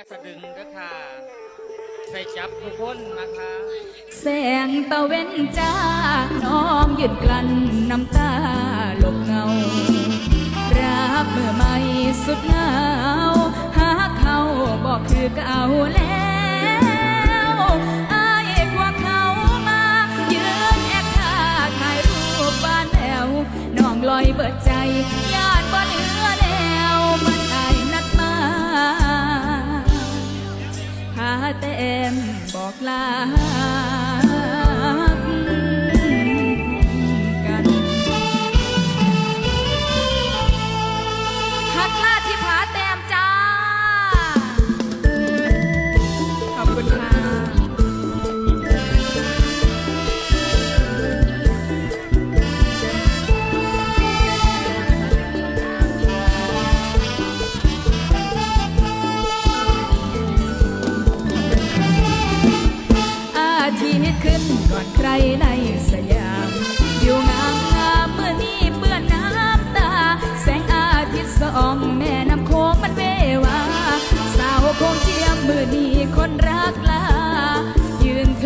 จาสะดึงก็ค่ะ ใส่จับทุกคนนะคะ แสงตะเว้นจ้า น้องยืนกลั้นน้ำตาหลบเงา รับเมื่อไม่สุดเหงา หาเขาบอกคือเก่าแล้วอายกว่าเขามายืนแอบท่าถ่ายรูปบ้านแอวน้องลอยเบิดใจญา เต็มบอกลา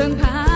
ยืน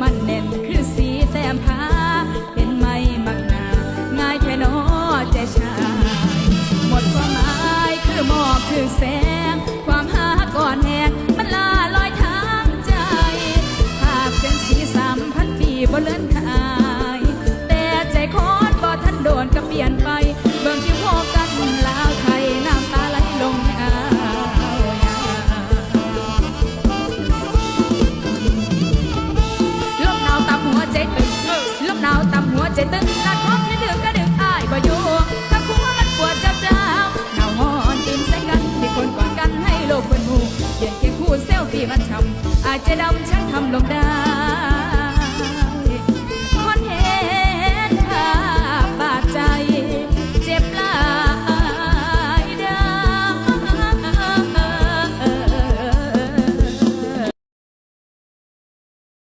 มันเน่นคือสีแต้มผาเป็นไหมมักหนาง่ายแค่นอใจชายหมดความหมายคือหมอกคือแสง ตามหัวใจตึงนัดพบให้ดึงก็ดึงอายบ่อยู่ถ้าคุว่มันปวดจับจ้าหนาวหอนตื่นใส่กันที่คนกอดกันให้โลกเป็นหมู่เขียนเคียงคู่เซลฟี่มันช้ำอาจจะดำช่างทำลงได้